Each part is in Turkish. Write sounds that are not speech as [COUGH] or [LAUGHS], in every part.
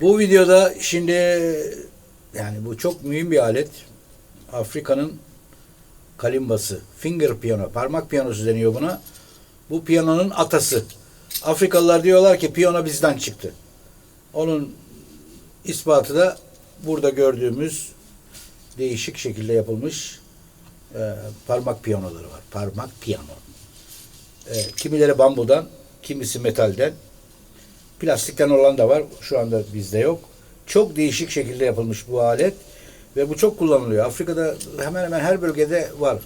Bu videoda şimdi yani bu çok mühim bir alet. Afrika'nın kalimbası. Finger piyano. Parmak piyanosu deniyor buna. Bu piyanonun atası. Afrikalılar diyorlar ki piyano bizden çıktı. Onun ispatı da burada gördüğümüz değişik şekilde yapılmış e, parmak piyanoları var. Parmak piyano. E, kimileri bambudan, kimisi metalden. Plastikten olan da var. Şu anda bizde yok. Çok değişik şekilde yapılmış bu alet ve bu çok kullanılıyor. Afrika'da hemen hemen her bölgede var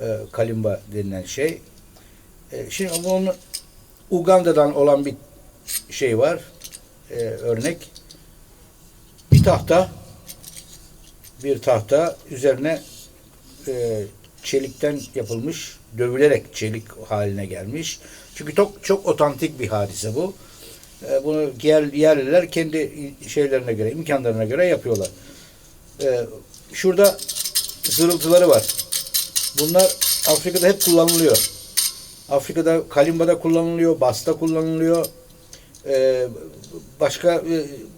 e, kalimba denilen şey. E, şimdi bunun Uganda'dan olan bir şey var. E, örnek. Bir tahta bir tahta üzerine e, çelikten yapılmış, dövülerek çelik haline gelmiş. Çünkü çok çok otantik bir hadise bu. E, bunu yer, yerliler kendi şeylerine göre, imkanlarına göre yapıyorlar. E, şurada zırıltıları var. Bunlar Afrika'da hep kullanılıyor. Afrika'da kalimbada kullanılıyor, basta kullanılıyor. E, başka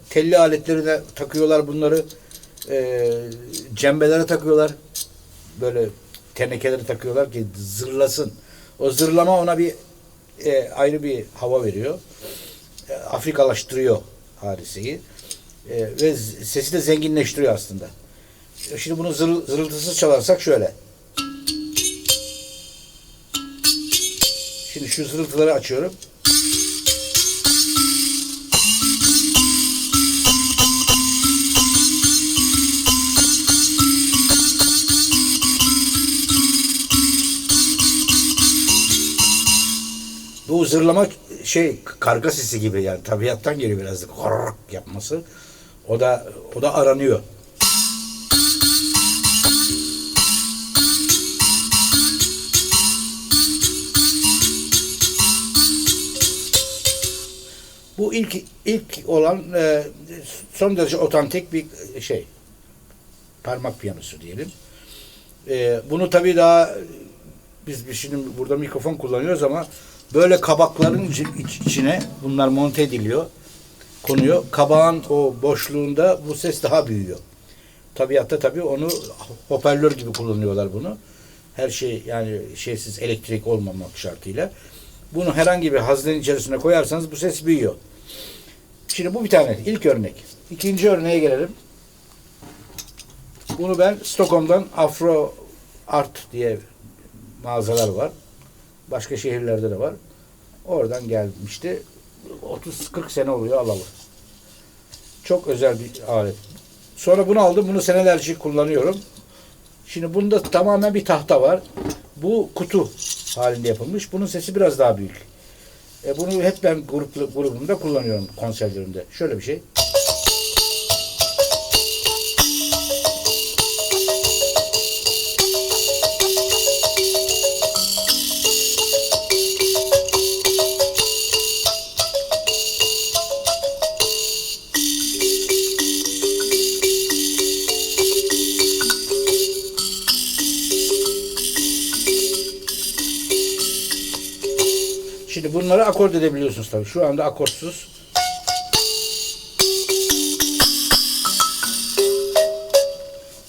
telli aletleri de takıyorlar bunları. Cembelere takıyorlar. Böyle tenekeleri takıyorlar ki zırlasın. O zırlama ona bir e, ayrı bir hava veriyor. E, Afrikalaştırıyor hadiseyi. E, ve sesi de zenginleştiriyor aslında. E, Şimdi bunu zır, zırıltısız çalarsak şöyle. Şimdi şu zırıltıları açıyorum. Bu zırlama şey karga sesi gibi yani tabiattan geliyor biraz da yapması. O da o da aranıyor. Bu ilk ilk olan son derece otantik bir şey. Parmak piyanosu diyelim. Bunu tabii daha biz biz şimdi burada mikrofon kullanıyoruz ama böyle kabakların içi- iç- içine bunlar monte ediliyor. Konuyor. Kabağın o boşluğunda bu ses daha büyüyor. Tabiatta tabii onu hoparlör gibi kullanıyorlar bunu. Her şey yani şeysiz elektrik olmamak şartıyla. Bunu herhangi bir haznenin içerisine koyarsanız bu ses büyüyor. Şimdi bu bir tane ilk örnek. İkinci örneğe gelelim. Bunu ben Stockholm'dan Afro Art diye mağazalar var. Başka şehirlerde de var. Oradan gelmişti. 30-40 sene oluyor alalı. Çok özel bir alet. Sonra bunu aldım. Bunu senelerce kullanıyorum. Şimdi bunda tamamen bir tahta var. Bu kutu halinde yapılmış. Bunun sesi biraz daha büyük. E bunu hep ben grup, grubumda kullanıyorum konserlerimde. Şöyle bir şey. Akord edebiliyorsunuz tabii. Şu anda akortsuz.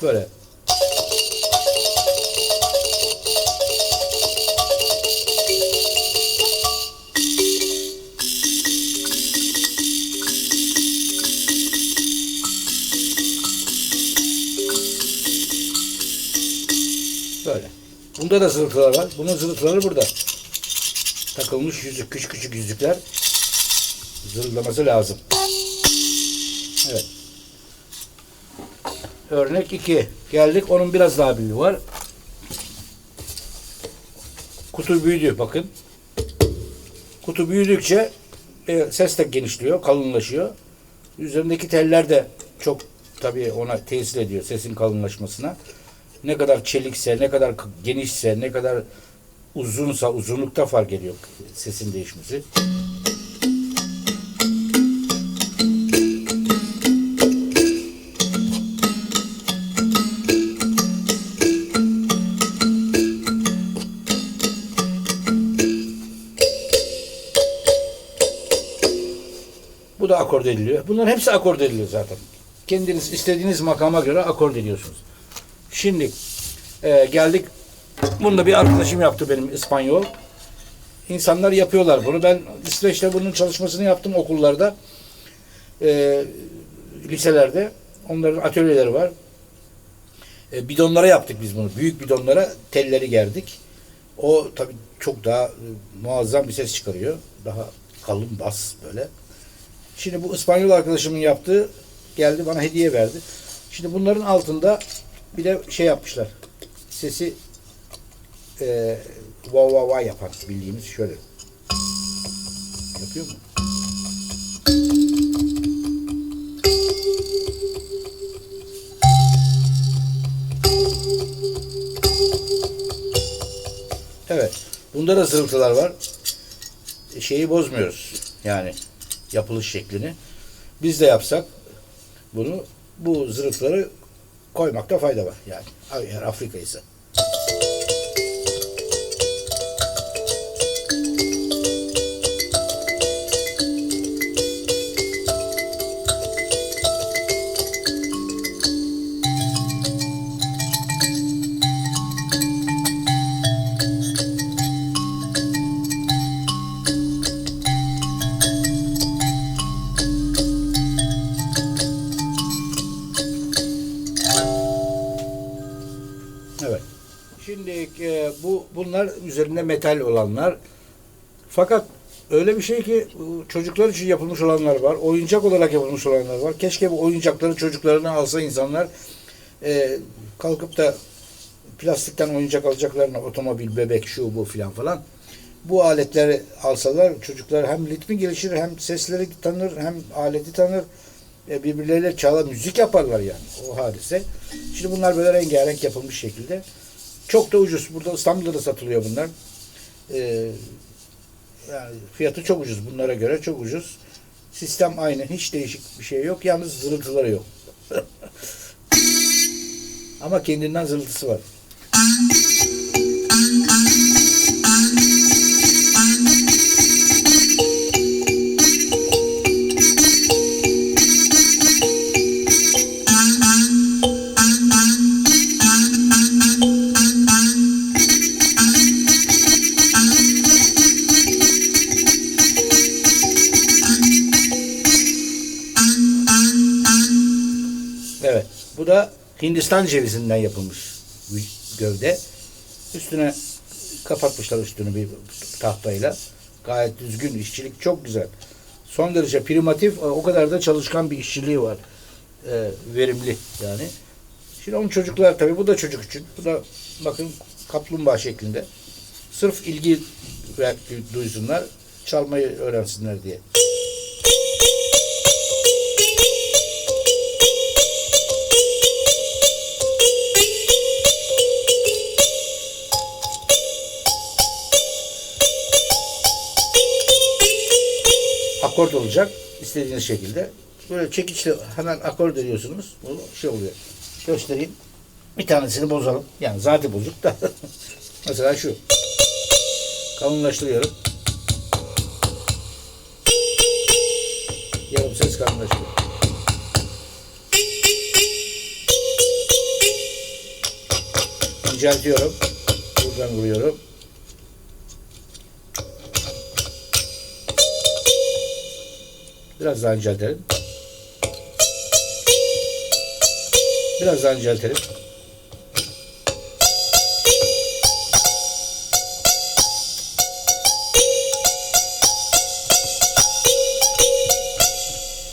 Böyle. Böyle. Bunda da zırhlar var. Bunun zırhları burada takılmış yüzük küçük küçük yüzükler zırlaması lazım. Evet. Örnek 2. Geldik. Onun biraz daha büyüğü var. Kutu büyüdü bakın. Kutu büyüdükçe e, ses de genişliyor, kalınlaşıyor. Üzerindeki teller de çok tabii ona tesir ediyor sesin kalınlaşmasına. Ne kadar çelikse, ne kadar genişse, ne kadar uzunsa uzunlukta fark ediyor sesin değişmesi. Bu da akord ediliyor. Bunların hepsi akord ediliyor zaten. Kendiniz istediğiniz makama göre akord ediyorsunuz. Şimdi e, geldik. Bunu da bir arkadaşım yaptı benim İspanyol. İnsanlar yapıyorlar bunu. Ben İsveç'te bunun çalışmasını yaptım okullarda. E, liselerde. Onların atölyeleri var. E, bidonlara yaptık biz bunu. Büyük bidonlara telleri gerdik. O tabii çok daha e, muazzam bir ses çıkarıyor. Daha kalın bas böyle. Şimdi bu İspanyol arkadaşımın yaptığı geldi bana hediye verdi. Şimdi bunların altında bir de şey yapmışlar. Sesi e, va va va yapan bildiğimiz şöyle. Yapıyor mu? Evet. Bunda da zırıltılar var. E, Şeyi bozmuyoruz. Yani yapılış şeklini. Biz de yapsak bunu bu zırhları koymakta fayda var. Yani eğer Afrika ise. Üzerinde metal olanlar. Fakat öyle bir şey ki çocuklar için yapılmış olanlar var. Oyuncak olarak yapılmış olanlar var. Keşke bu oyuncakları çocuklarına alsa insanlar e, kalkıp da plastikten oyuncak alacaklarına otomobil, bebek, şu bu filan falan. Bu aletleri alsalar çocuklar hem ritmi gelişir hem sesleri tanır hem aleti tanır. E, birbirleriyle çalar, müzik yaparlar yani o hadise. Şimdi bunlar böyle rengarenk yapılmış şekilde. Çok da ucuz. Burada İstanbul'da da satılıyor bunlar. E, yani fiyatı çok ucuz. Bunlara göre çok ucuz. Sistem aynı. Hiç değişik bir şey yok. Yalnız zırıltıları yok. [LAUGHS] Ama kendinden zırıltısı var. Hindistan cevizinden yapılmış gövde. Üstüne kapatmışlar üstünü bir tahtayla. Gayet düzgün, işçilik çok güzel. Son derece primitif, o kadar da çalışkan bir işçiliği var. Ee, verimli yani. Şimdi onun çocuklar tabii bu da çocuk için. Bu da bakın kaplumbağa şeklinde. Sırf ilgi duysunlar, çalmayı öğrensinler diye. Akort olacak istediğiniz şekilde. Böyle çekiçle hemen akort ediyorsunuz. Bu şey oluyor. Göstereyim. Bir tanesini bozalım. Yani zaten bozuk da. [LAUGHS] Mesela şu. Kalınlaştırıyorum. Yarım ses kalınlaştırıyor. İnceltiyorum. Buradan vuruyorum. Biraz daha inceltelim. Biraz daha inceltelim.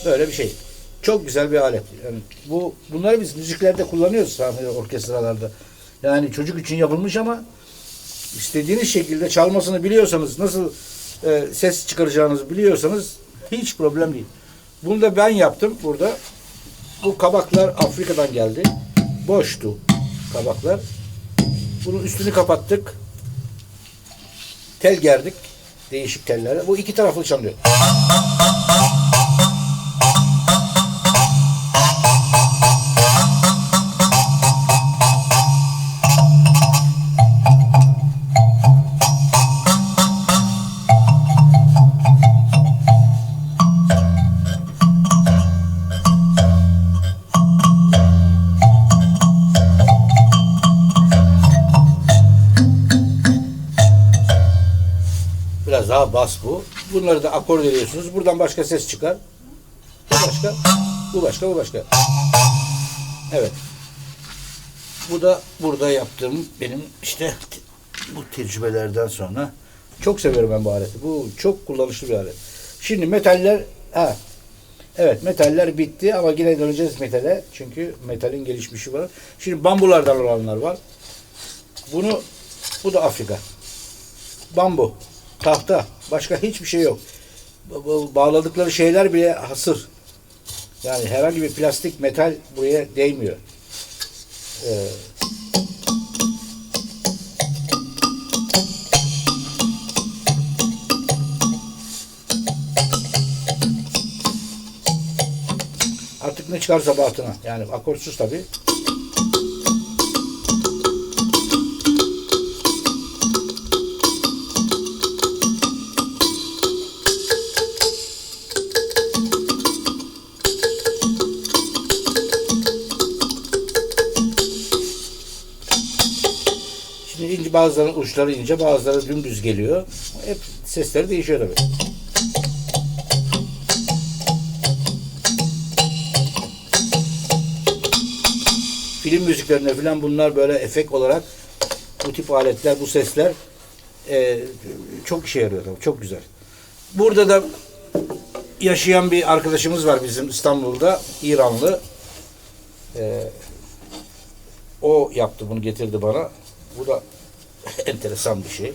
Böyle bir şey. Çok güzel bir alet. Yani bu bunları biz müziklerde kullanıyoruz sahne orkestralarda. Yani çocuk için yapılmış ama istediğiniz şekilde çalmasını biliyorsanız, nasıl e, ses çıkaracağınızı biliyorsanız hiç problem değil. Bunu da ben yaptım burada. Bu kabaklar Afrika'dan geldi. Boştu kabaklar. Bunun üstünü kapattık. Tel gerdik. Değişik tellere. Bu iki taraflı çalıyor. Bas bu. Bunları da akord ediyorsunuz. Buradan başka ses çıkar. Bu başka, bu başka, bu başka. Evet. Bu da burada yaptığım benim işte bu tecrübelerden sonra çok seviyorum ben bu aleti. Bu çok kullanışlı bir alet. Şimdi metaller ha Evet metaller bitti ama yine döneceğiz metale. Çünkü metalin gelişmişi var. Şimdi bambulardan olanlar var. Bunu bu da Afrika. Bambu, tahta, başka hiçbir şey yok. Bağladıkları şeyler bile hasır. Yani herhangi bir plastik, metal buraya değmiyor. Ee, artık ne çıkarsa bahtına. Yani akortsuz tabii. Bazılarının uçları ince, bazıları dümdüz geliyor. Hep sesleri değişiyor tabii. Film müziklerinde falan bunlar böyle efekt olarak bu tip aletler, bu sesler e, çok işe yarıyor tabii. Çok güzel. Burada da yaşayan bir arkadaşımız var bizim İstanbul'da. İranlı. E, o yaptı bunu getirdi bana. Bu da [LAUGHS] enteresan bir şey.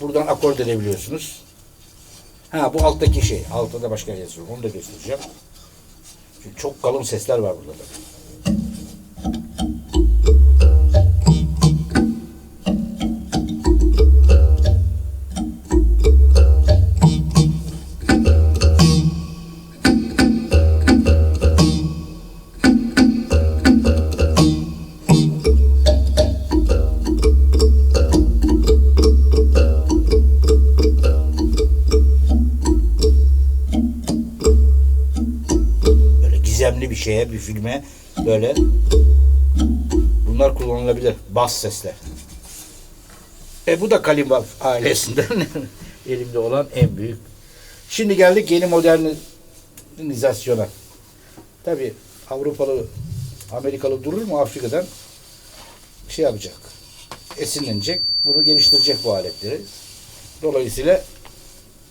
Buradan akord edebiliyorsunuz. Ha bu alttaki şey. Altta da başka yazıyor. Onu da göstereceğim. Çünkü çok kalın sesler var burada da. Filme böyle bunlar kullanılabilir. Bas sesler. E bu da kalimba ailesinden [LAUGHS] elimde olan en büyük. Şimdi geldik yeni modernizasyona. Tabi Avrupalı, Amerikalı durur mu Afrika'dan şey yapacak. Esinlenecek. Bunu geliştirecek bu aletleri. Dolayısıyla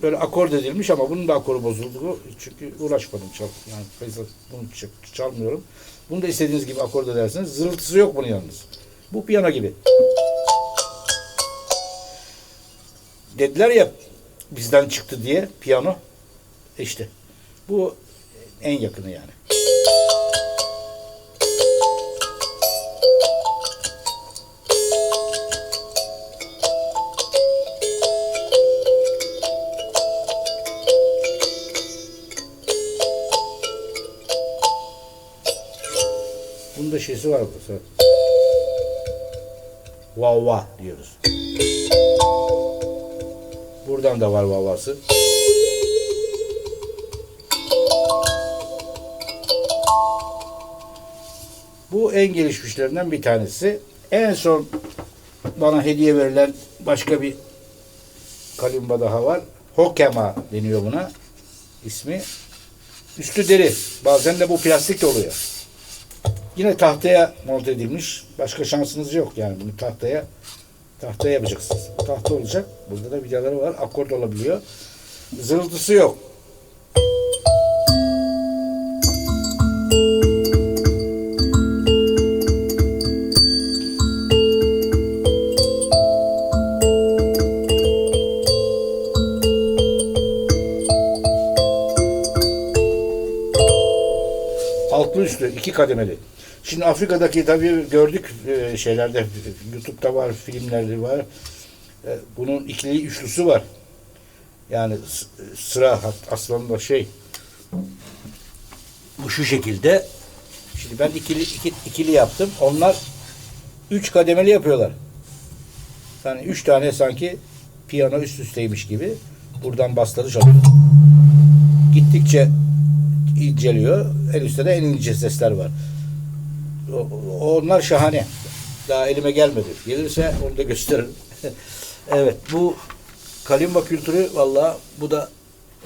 böyle akord edilmiş ama bunun da akoru bozuldu. Çünkü uğraşmadım çal. Yani fazla bunu çalmıyorum. Bunu da istediğiniz gibi akord edersiniz. Zırıltısı yok bunun yalnız. Bu piyano gibi. Dediler ya bizden çıktı diye piyano. İşte bu en yakını yani. Da şeysi var burada. Vav vav diyoruz. Buradan da var vavası. Bu en gelişmişlerinden bir tanesi. En son bana hediye verilen başka bir kalimba daha var. Hokema deniyor buna. ismi. Üstü deri. Bazen de bu plastik de oluyor. Yine tahtaya monte edilmiş. Başka şansınız yok yani bunu tahtaya tahtaya yapacaksınız. Tahta olacak. Burada da vidaları var. Akord olabiliyor. Zırıltısı yok. Altlı üstü iki kademeli. Şimdi Afrika'daki tabii gördük e, şeylerde YouTube'da var, filmlerde var. E, Bunun ikili üçlüsü var. Yani sıra aslında şey bu şu şekilde. Şimdi ben ikili iki, ikili yaptım. Onlar üç kademeli yapıyorlar. Yani üç tane sanki piyano üst üsteymiş gibi. Buradan basları çalıyor. Gittikçe inceliyor. En üstte de en ince sesler var. Onlar şahane. Daha elime gelmedi. Gelirse onu da gösteririm. [LAUGHS] evet bu kalimba kültürü valla bu da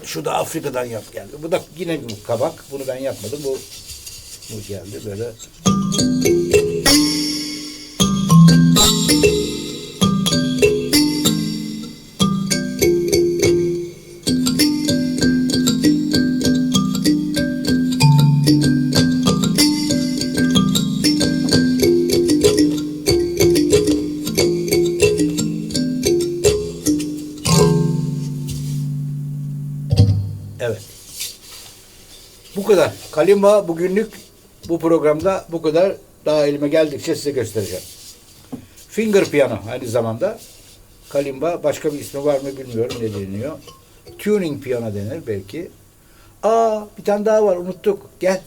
şu da Afrika'dan yap geldi. Bu da yine bir kabak. Bunu ben yapmadım. Bu bu geldi böyle. Kadar. Kalimba bugünlük bu programda bu kadar. Daha elime geldikçe size göstereceğim. Finger piyano aynı zamanda. Kalimba başka bir ismi var mı bilmiyorum ne deniyor. Tuning piyano denir belki. Aa bir tane daha var unuttuk. Gel.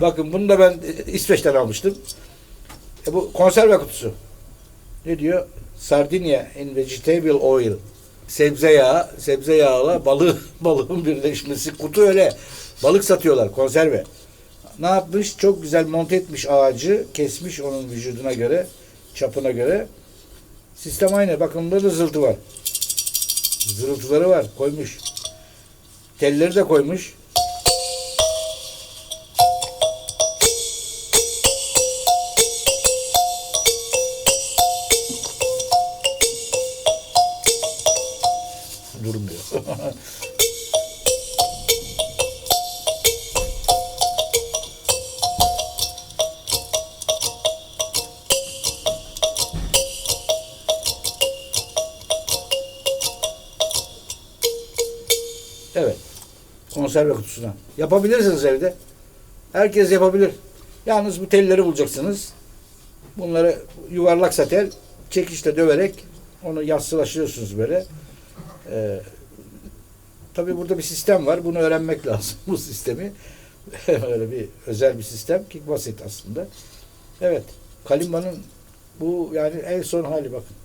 Bakın bunu da ben e, İsveç'ten almıştım. E, bu konserve kutusu. Ne diyor? Sardinia in vegetable oil. Sebze yağı, sebze yağıyla balığı, [LAUGHS] balığın birleşmesi. Kutu öyle. Balık satıyorlar, konserve. Ne yapmış? Çok güzel monte etmiş ağacı. Kesmiş onun vücuduna göre, çapına göre. Sistem aynı. Bakın burada da zıltı var. Zırıltıları var. Koymuş. Telleri de koymuş. Konserve kutusuna. Yapabilirsiniz evde. Herkes yapabilir. Yalnız bu telleri bulacaksınız. Bunları yuvarlaksa tel çekişle döverek onu yassılaştırıyorsunuz böyle. Ee, tabii burada bir sistem var. Bunu öğrenmek [LAUGHS] lazım bu sistemi. [LAUGHS] Öyle bir özel bir sistem ki basit aslında. Evet. Kalimba'nın bu yani en son hali bakın.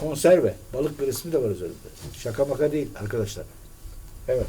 Konserve. Balık bir ismi de var üzerinde. Şaka maka değil arkadaşlar. Evet.